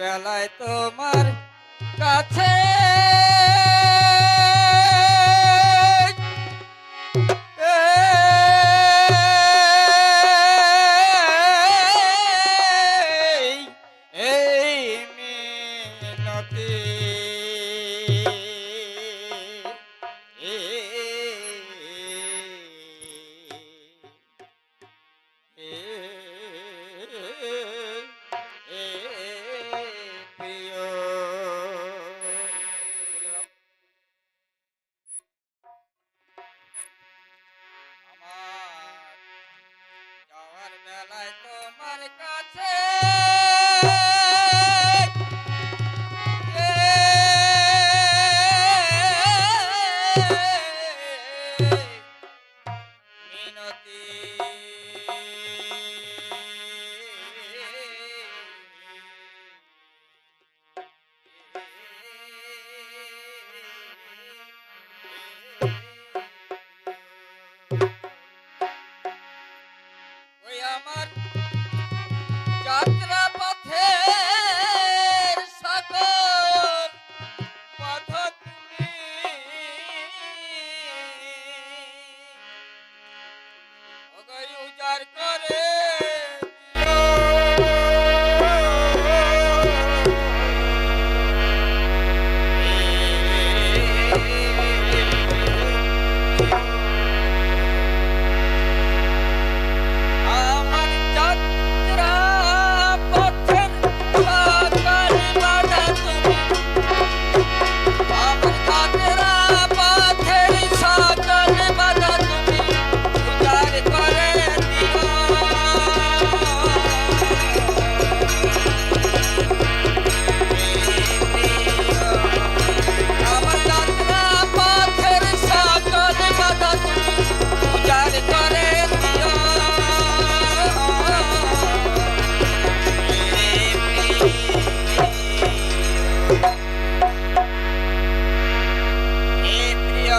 বেলায় তোমার কাছে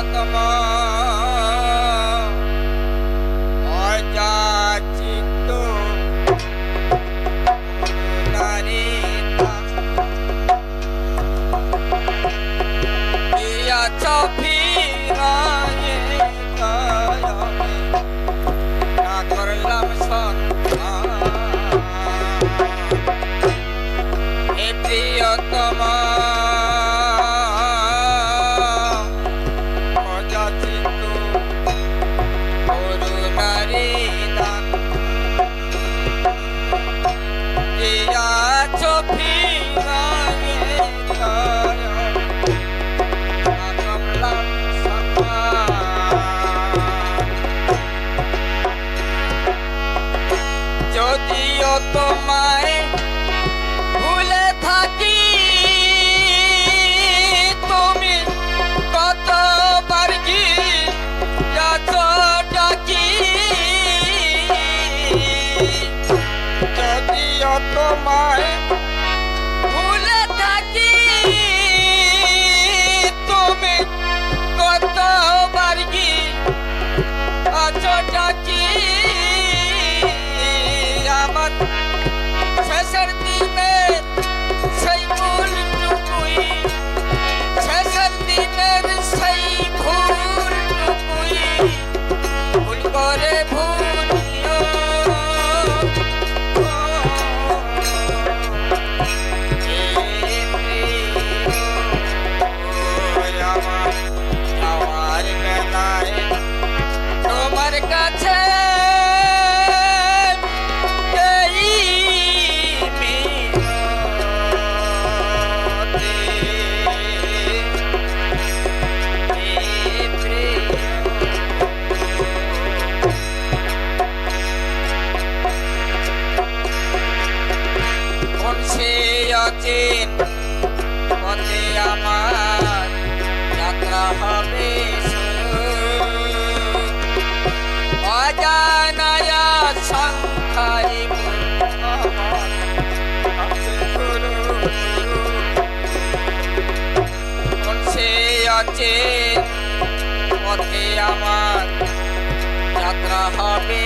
Atma তোমায়। অচিন পথে আমার যাত্রা হবে অজানায়া সংখ্যায় অচিন পথে আমার যাত্রা হবে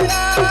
verdad.